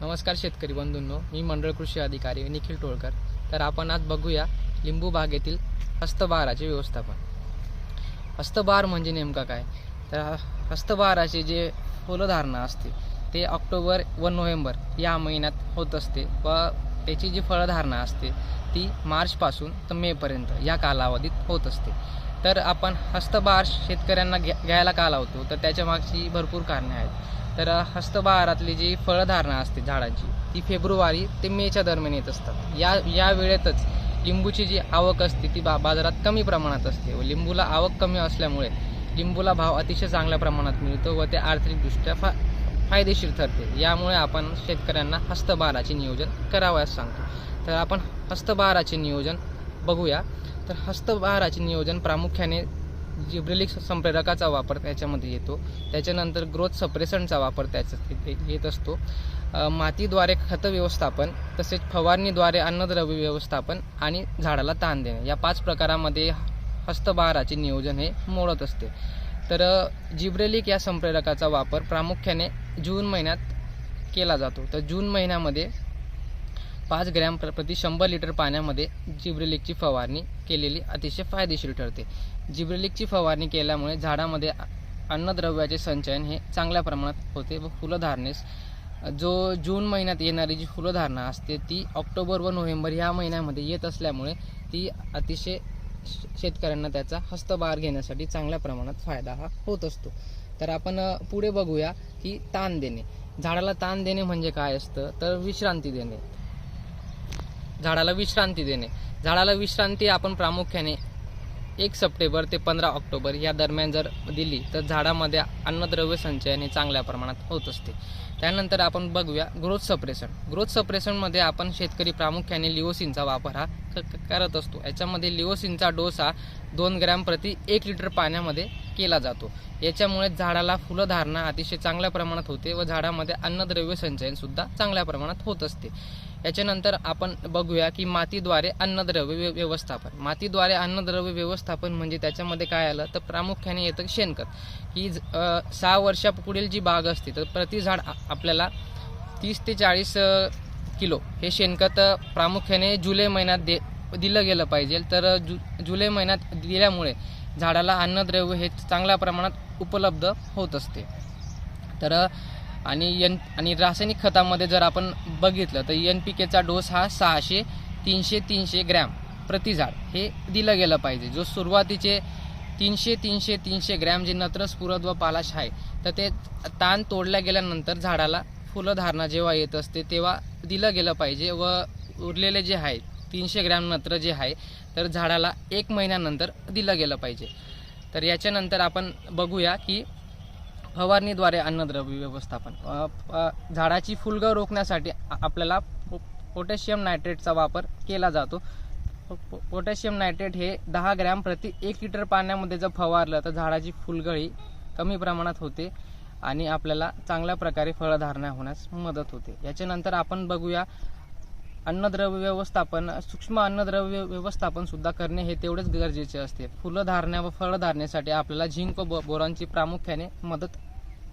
नमस्कार शेतकरी बंधूंनो मी मंडळ कृषी अधिकारी निखिल टोळकर. तर आपण आज बघूया लिंबू बागेतील हस्तबहाराचे व्यवस्थापन. हस्तबहार म्हणजे नेमका काय? तर हस्तबहाराचे जे फुलधारणा असते ते ऑक्टोबर व नोव्हेंबर या महिन्यात होत असते व त्याची जी फळधारणा असते ती मार्चपासून तर मेपर्यंत या कालावधीत होत असते. तर आपण हस्तबहार शेतकऱ्यांना घ्या घ्यायला का लावतो? तर त्याच्या मागची भरपूर कारणे आहेत. तर हस्तबहारातली जी फळधारणा असते झाडांची ती फेब्रुवारी ते मेच्या दरम्यान येत असतात. या या वेळेतच लिंबूची जी आवक असते ती बा बाजारात कमी प्रमाणात असते व लिंबूला आवक कमी असल्यामुळे लिंबूला भाव अतिशय चांगल्या प्रमाणात मिळतो व ते आर्थिकदृष्ट्या फा फायदेशीर ठरते. यामुळे आपण शेतकऱ्यांना हस्तबहाराचे नियोजन करावयास सांगतो. तर आपण हस्तबहाराचे नियोजन बघूया. तर हस्तबहाराचे नियोजन प्रामुख्याने जिब्रेलिक संप्रेरकाचा वापर त्याच्यामध्ये येतो. त्याच्यानंतर ग्रोथ सप्रेसनचा वापर त्याच्या येत असतो. मातीद्वारे खत व्यवस्थापन तसेच फवारणीद्वारे अन्नद्रव्य व्यवस्थापन आणि झाडाला ताण देणे. या पाच प्रकारामध्ये हस्तबहाराचे नियोजन हे मोडत असते. तर जिब्रेलिक या संप्रेरकाचा वापर प्रामुख्याने जून महिन्यात केला जातो. तर जून महिन्यामध्ये पाच ग्रॅम प्र प्रति शंभर लिटर पाण्यामध्ये जिब्रेलिकची फवारणी केलेली अतिशय फायदेशीर ठरते. जिब्रेलिकची फवारणी केल्यामुळे झाडामध्ये अन्नद्रव्याचे संचयन हे चांगल्या प्रमाणात होते व फुलंधारणेस जो जून महिन्यात येणारी जी फुलधारणा असते ती ऑक्टोबर व नोव्हेंबर ह्या महिन्यामध्ये येत असल्यामुळे ती अतिशय श- शेतकऱ्यांना त्याचा हस्तभार घेण्यासाठी चांगल्या प्रमाणात फायदा हा होत असतो. तर आपण पुढे बघूया की ताण देणे. झाडाला ताण देणे म्हणजे काय असतं? तर विश्रांती देणे. झाडाला विश्रांती देणे. झाडाला विश्रांती आपण प्रामुख्याने एक सप्टेंबर ते पंधरा ऑक्टोबर या दरम्यान जर दिली तर झाडामध्ये अन्नद्रव्य संचयन हे चांगल्या प्रमाणात होत असते. त्यानंतर आपण बघूया ग्रोथ सप्रेशन ग्रोथ सप्रेशनमध्ये आपण शेतकरी प्रामुख्याने लिओसिनचा वापर हा करत असतो. याच्यामध्ये लिओसिनचा डोस हा दोन ग्रॅम प्रति एक लिटर पाण्यामध्ये केला जातो. याच्यामुळे झाडाला फुलधारणा अतिशय चांगल्या प्रमाणात होते व झाडामध्ये अन्नद्रव्य संचयन सुद्धा चांगल्या प्रमाणात होत असते. याच्यानंतर आपण बघूया की मातीद्वारे अन्नद्रव्य व्य- व्यवस्थापन. मातीद्वारे अन्नद्रव्य व्यवस्थापन म्हणजे त्याच्यामध्ये काय आलं? तर प्रामुख्याने येतं शेणखत. ही ज- सहा वर्षा पुढील जी बाग असते तर प्रति झाड आपल्याला तीस ते चाळीस किलो हे शेणखत प्रामुख्याने जुलै महिन्यात दे दिलं गेलं पाहिजे. तर जु जुलै महिन्यात दिल्यामुळे झाडाला अन्नद्रव्य हे चांगल्या प्रमाणात उपलब्ध होत असते. तर आणि यन आणि रासायनिक खतामध्ये जर आपण बघितलं तर एन पी केचा डोस हा सहाशे तीनशे तीनशे ग्रॅम प्रति झाड हे दिलं गेलं पाहिजे. जो सुरुवातीचे तीनशे तीनशे तीनशे ग्रॅम जे नत्रस पुरद व पालाश आहे तर ते ताण तोडल्या गेल्यानंतर झाडाला फुलधारणा जेव्हा येत असते तेव्हा दिलं गेलं पाहिजे व उरलेले जे आहे तीनशे ग्रॅम नत्र जे आहे तर झाडाला एक महिन्यानंतर दिलं गेलं पाहिजे. तर याच्यानंतर आपण बघूया की फवारणीद्वारे अन्नद्रव्य व्यवस्थापन झाडाची फुलगळ रोखण्यासाठी आपल्याला पो- पोटॅशियम नायट्रेटचा वापर केला जातो. पोटॅशियम नायट्रेट हे दहा ग्रॅम प्रति एक लिटर पाण्यामध्ये जर फवारलं तर झाडाची फुलगळी कमी प्रमाणात होते आणि आपल्याला चांगल्या प्रकारे फळधारणा होण्यास मदत होते. याच्यानंतर आपण बघूया अन्नद्रव्य व्यवस्थापन सूक्ष्म अन्नद्रव्य व्यवस्थापन सुद्धा करणे हे तेवढेच गरजेचे असते. फुलधारण्या व फळधारणेसाठी आपल्याला झिंक व बोरांची प्रामुख्याने मदत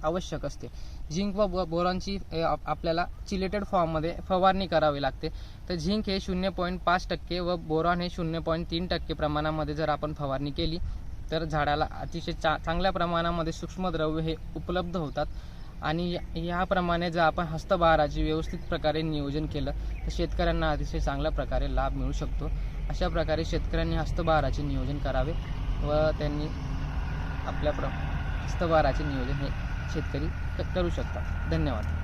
आवश्यक असते. झिंक व बोरांची आपल्याला चिलेटेड फॉर्ममध्ये फवारणी करावी लागते. तर झिंक हे शून्य पॉईंट पाच टक्के व बोरॉन हे शून्य पॉईंट तीन टक्के प्रमाणामध्ये जर आपण फवारणी केली तर झाडाला अतिशय चा चांगल्या प्रमाणामध्ये सूक्ष्मद्रव्य हे उपलब्ध होतात. आणि याप्रमाणे जर आपण हस्तभाराचे व्यवस्थित प्रकारे नियोजन केलं तर शेतकऱ्यांना अतिशय चांगल्या प्रकारे लाभ मिळू शकतो. अशा प्रकारे शेतकऱ्यांनी हस्तभाराचे नियोजन करावे व त्यांनी आपल्या प्र हस्तभाराचे नियोजन हे शेतकरी करू शकतात. धन्यवाद.